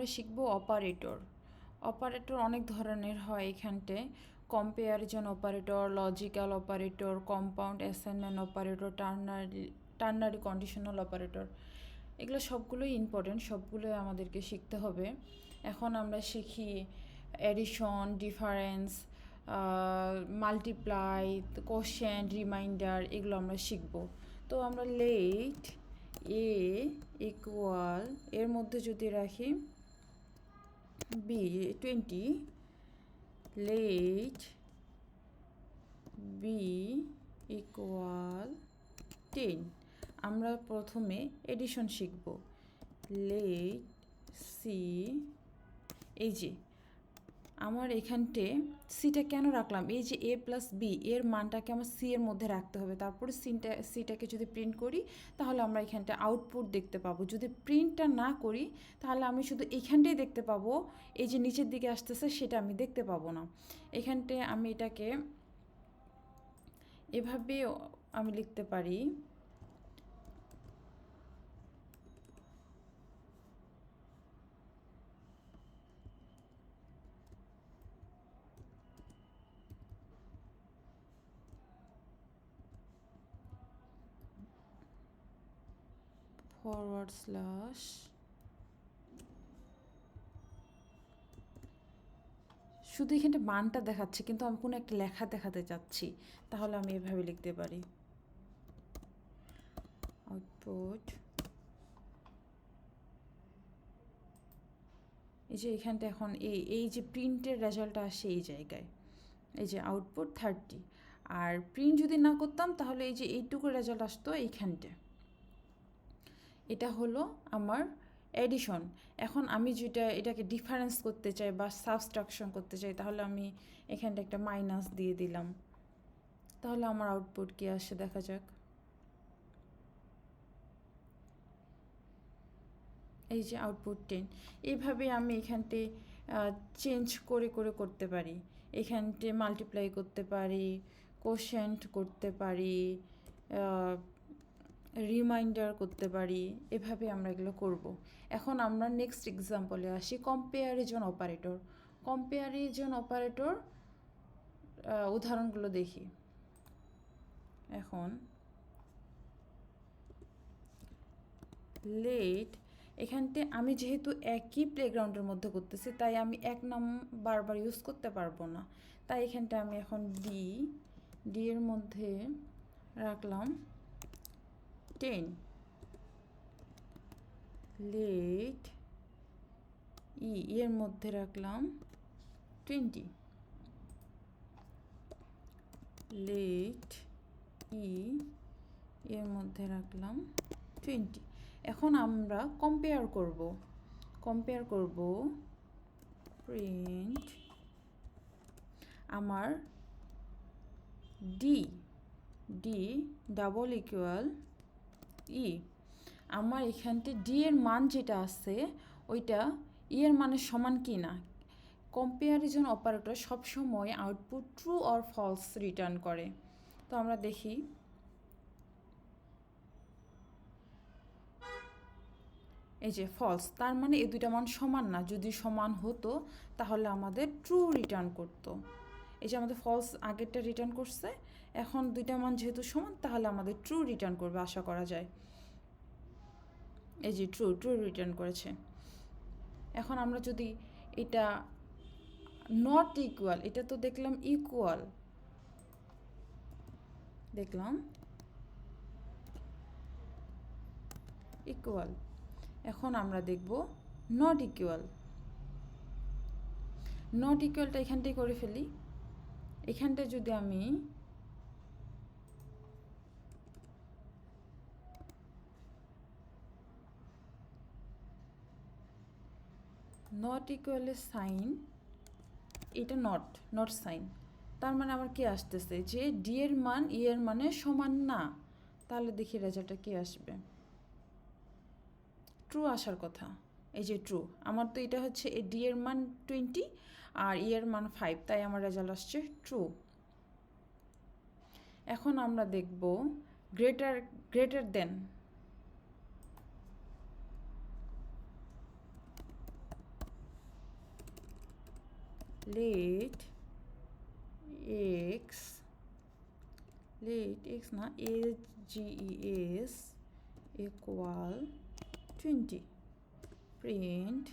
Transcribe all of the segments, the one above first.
আমরা শিখব operator operator অনেক ধরনের হয় এখানটে। Comparison operator logical operator compound assignment operator ternary ternary conditional operator এগুলো সবগুলোই ইম্পর্টেন্ট সবগুলোই আমাদেরকে শিখতে হবে। এখন আমরা শিখি addition difference multiply question remainder এগুলো আমরা শিখব। তো আমরা লেট এ ইকুয়াল এর মধ্যে যদি রাখি B twenty let B equal ten আমরা প্রথমে এডিশন শিখব। লেট সি এই যে আমার এখানটে সিটা কেন রাখলাম? এই যে এ প্লাস বি এর মানটাকে আমার সি এর মধ্যে রাখতে হবে। তারপরে সিনটা সিটাকে যদি প্রিন্ট করি, তাহলে আমরা এখানটা আউটপুট দেখতে পাবো। যদি প্রিন্টটা না করি, তাহলে আমি শুধু এখানটাই দেখতে পাবো। এই যে নিচের দিকে আসতেছে, সেটা আমি দেখতে পাবো না। এখানটে আমি এটাকে এভাবে আমি লিখতে পারি। ফরওয়ার্ড স্ল্যাশ শুধু এখানে মানটা দেখাচ্ছে, কিন্তু আমি কোনো একটা লেখা দেখাতে চাচ্ছি। তাহলে আমি এভাবে লিখতে পারি। আউটপুট এই যে এখানটা এখন, এই এই যে প্রিন্টের রেজাল্টটা আসে এই জায়গায়। এই যে আউটপুট থার্টি আর প্রিন্ট যদি না করতাম, তাহলে এই যে এইটুকু রেজাল্ট আসতো এইখানটায় এটা হলো আমার এডিশন এখন আমি যেটা, এটাকে ডিফারেন্স করতে চাই বা সাবস্ট্রাকশন করতে চাই, তাহলে আমি এখানটা একটা মাইনাস দিয়ে দিলাম। তাহলে আমার আউটপুট কি আসে? দেখা যাক। এই যে আউটপুট টেন এইভাবে আমি এখানতে চেঞ্জ করে করে করতে পারি। এখানতে মাল্টিপ্লাই করতে পারি কোশেন্ট করতে পারি রিমাইন্ডার করতে পারি, এভাবে আমরা এগুলো করব। এখন আমরা নেক্সট এক্সাম্পলে আসি কম্পেয়ারিজন অপারেটর কম্পেয়ারিজন অপারেটর উদাহরণগুলো দেখি। এখন লেট এখানতে আমি যেহেতু একই প্লেগ্রাউন্ডের মধ্যে করতেছি, তাই আমি এক নাম বারবার ইউজ করতে পারব না। তাই এখানটা আমি এখন ডি ডি এর মধ্যে রাখলাম। টেন লেট ই এর মধ্যে রাখলাম টোয়েন্টি লেট ই এর মধ্যে রাখলাম টোয়েন্টি এখন আমরা কম্পেয়ার করব। কম্পেয়ার করব প্রিন্ট আমার D D double equal E, আমার এখানতে ডি এর মান যেটা আছে, ওইটা ই এর মানের সমান কি না কম্পেয়ারিজন অপারেটর সবসময় output true or false return করে। তো আমরা দেখি। এই যে ফলস তার মানে এই দুইটা মান সমান না। যদি সমান হতো, তাহলে আমাদের ট্রু রিটার্ন করতো। এই যে আমাদের ফলস আগেরটা রিটার্ন করছে, এখন দুইটা মান যেহেতু সমান, তাহলে আমাদের ট্রু রিটার্ন করবে আশা করা যায়। এই যে ট্রু ট্রু রিটার্ন করেছে। এখন আমরা যদি এটা নট ইকুয়াল এটা তো দেখলাম ইকুয়াল দেখলাম। ইকুয়াল এখন আমরা দেখব নট ইকুয়াল নট ইকুয়ালটা এখানটাই করে ফেলি। এখানটায় যদি আমি নট ইকুয়ালের সাইন এটা নট নট সাইন তার মানে আমার কি আসতেছে? যে ডি এর মান ই এর মানে সমান না, তাহলে দেখি রেজাল্টটা কি আসবে? ট্রু আসার কথা, এই যে ট্রু আমার তো এটা হচ্ছে এই ডি এর মান টোয়েন্টি আর ই এর মান ফাইভ তাই আমার রেজাল্ট আসছে ট্রু এখন আমরা দেখব greater greater than let X let X না S equal twenty print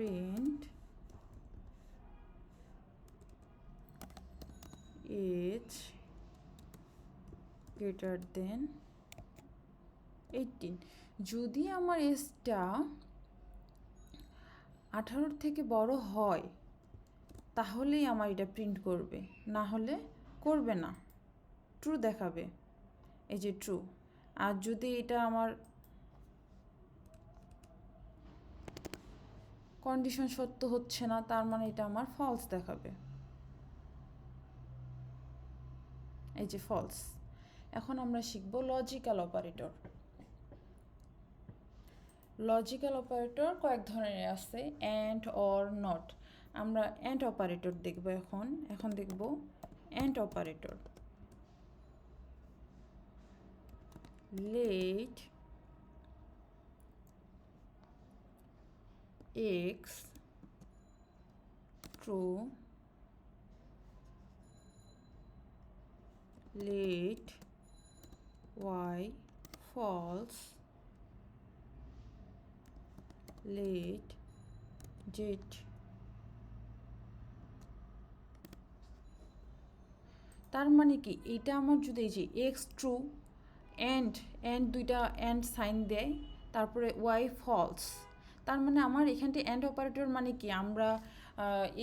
print age greater than 18 যদি আমার এজটা আঠারোর থেকে বড় হয়, তাহলেই আমার এটা প্রিন্ট করবে। না হলে করবে না। ট্রু দেখাবে। এই যে ট্রু আর যদি এটা আমার কন্ডিশন সত্য হচ্ছে না, তার মানে এটা আমার ফলস দেখাবে। এই যে ফলস এখন আমরা শিখব লজিক্যাল অপারেটর লজিক্যাল অপারেটর কয়েক ধরনের আছে অ্যান্ড অর নট আমরা অ্যান্ড অপারেটর দেখব এখন। এখন দেখব and operator let x, true, late, y, false, late, z. তার মানে কি? এটা আমার যদি এই যে এক্স ট্রু অ্যান্ড অ্যান্ড দুইটা অ্যান্ড সাইন দেয়, তারপরে ওয়াই ফলস তার মানে আমার এখানটি অ্যান্ড অপারেটর মানে কি? আমরা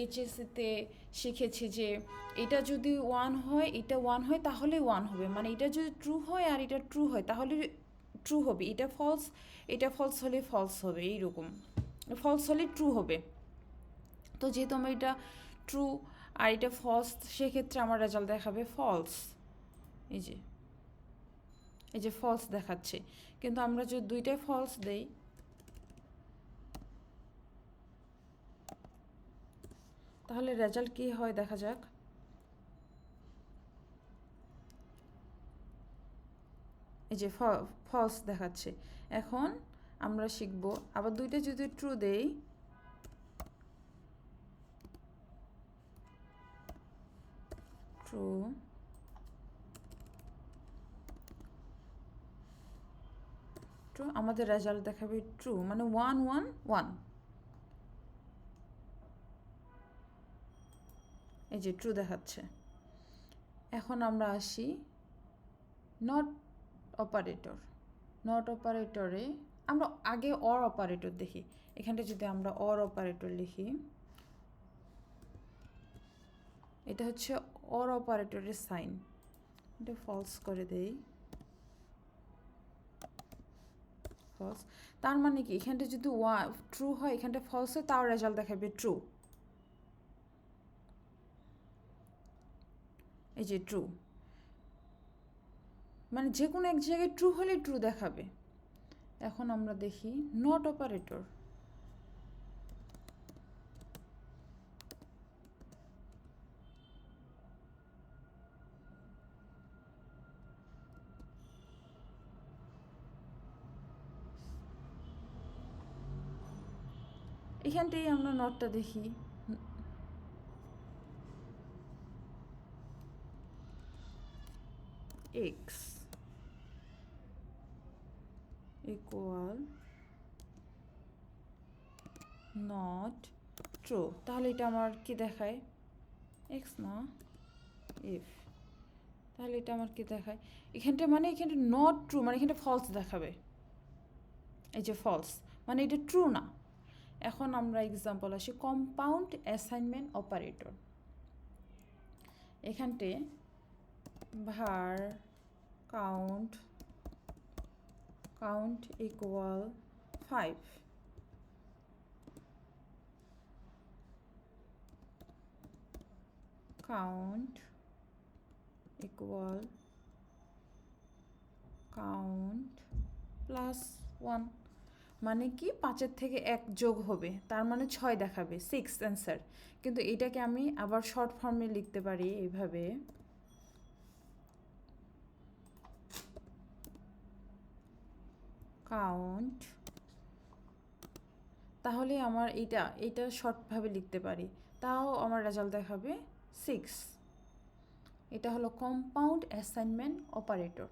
এইচএসসিতে শিখেছি যে এটা যদি ওয়ান হয়, এটা ওয়ান হয়, তাহলে ওয়ান হবে। মানে এটা যদি ট্রু হয় আর এটা ট্রু হয়, তাহলে ট্রু হবে। এটা ফলস এটা ফলস হলে ফলস হবে, এইরকম। ফলস হলে ট্রু হবে। তো যেহেতু আমার এটা ট্রু আর এটা ফলস সেক্ষেত্রে আমার রেজাল্ট দেখাবে ফলস এই যে এই যে ফলস দেখাচ্ছে। কিন্তু আমরা যদি দুইটাই ফলস দেই তাহলে রেজাল্ট কি হয় দেখা যাক। এই যে ফলস দেখাচ্ছে। এখন আমরা শিখব, আবার দুইটা যদি ট্রু দেই ট্রু ট্রু আমাদের রেজাল্ট দেখাবে ট্রু মানে ওয়ান ওয়ান ওয়ান এই যে ট্রু দেখাচ্ছে। এখন আমরা আসি নট অপারেটর নট অপারেটরে আমরা আগে অর অপারেটর দেখি। এখানটা যদি আমরা অর অপারেটর লিখি, এটা হচ্ছে অর অপারেটরের সাইন এটা ফলস করে দেই। ফলস তার মানে কি? এখানটা যদি ওয়া ট্রু হয়, এখানটা ফলস হয় তার রেজাল্ট দেখাবে ট্রু এই যে ট্রু মানে যে কোনো এক জায়গায় ট্রু হলে ট্রু দেখাবে। এখন আমরা দেখি নট অপারেটর এখানটাই আমরা নটটা দেখি। X equal not true. তাহলে এটা আমার কি দেখায়? X না if. তাহলে এটা আমার কি দেখায়? এখানটা মানে এখানটা নট ট্রু মানে এখানটা ফলস দেখাবে। এই যে ফলস মানে এটা ট্রু না। এখন আমরা এক্সাম্পল আসি কম্পাউন্ড অ্যাসাইনমেন্ট অপারেটর এখানটে var count count equal 5 count equal count plus 1 মানে কি? পাঁচের থেকে এক যোগ হবে। তার মানে ছয় দেখাবে। সিক্স অ্যান্সার কিন্তু এটাকে আমি আবার শর্ট ফর্মে লিখতে পারি এইভাবে। Count তাহলে আমার এইটা এইটা শর্টভাবে লিখতে পারি। তাও আমার রেজাল্ট দেখাবে সিক্স এটা হলো কম্পাউন্ড অ্যাসাইনমেন্ট অপারেটর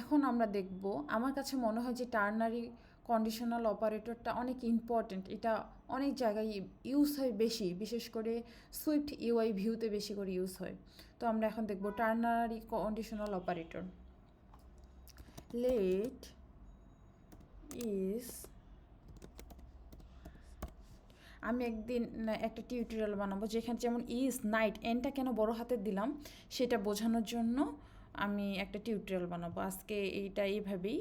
এখন আমরা দেখব, আমার কাছে মনে হয় যে টার্নারি কন্ডিশনাল অপারেটরটা অনেক ইম্পর্ট্যান্ট এটা অনেক জায়গায় ইউজ হয় বেশি, বিশেষ করে সুইফট ইউআই ভিউতে বেশি করে ইউজ হয়। তো আমরা এখন দেখব ternary conditional operator let is আমি একদিন একটা টিউটোরিয়াল বানাবো যেখানে যেমন ইজ নাইট এনটা কেন বড় হাতে দিলাম, সেটা বোঝানোর জন্য আমি একটা টিউটোরিয়াল বানাবো। আজকে এইটা এইভাবেই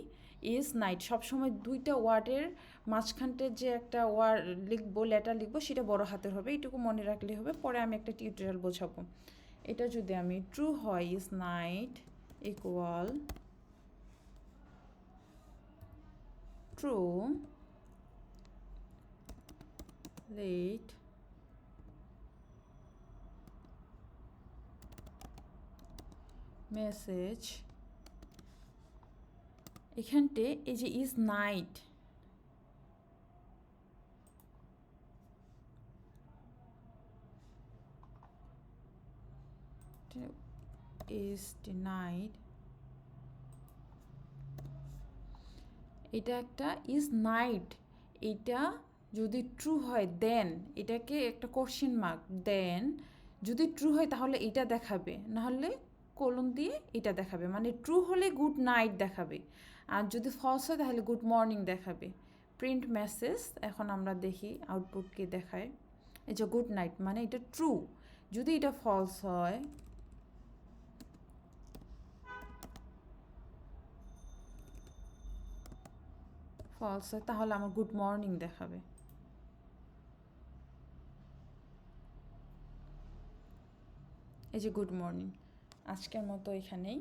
ইজ নাইট সবসময় দুইটা ওয়ার্ডের মাঝখানতে যে একটা ওয়ার্ড লিখব লেটার লিখব, সেটা বড় হাতের হবে। এইটুকু মনে রাখলে হবে। পরে আমি একটা টিউটোরিয়াল বোঝাবো। এটা যদি আমি ট্রু হয় is night equal true late message এখানতে এই যে ইজ নাইট ইজ নাইট এটা একটা ইজ নাইট এটা যদি ট্রু হয় দেন এটাকে একটা কোশ্চেন মার্ক দেন যদি ট্রু হয়, তাহলে এটা দেখাবে। নাহলে কোলন দিয়ে এটা দেখাবে। মানে ট্রু হলে গুড নাইট দেখাবে। আর যদি ফলস হয়, তাহলে গুড মর্নিং দেখাবে। প্রিন্ট মেসেজ এখন আমরা দেখি আউটপুটকে দেখায়। এই যে গুড নাইট মানে এটা ট্রু যদি এটা ফলস হয় ফলস হয়, তাহলে আমার গুড মর্নিং দেখাবে। এই যে গুড মর্নিং আজকের মতো এখানেই।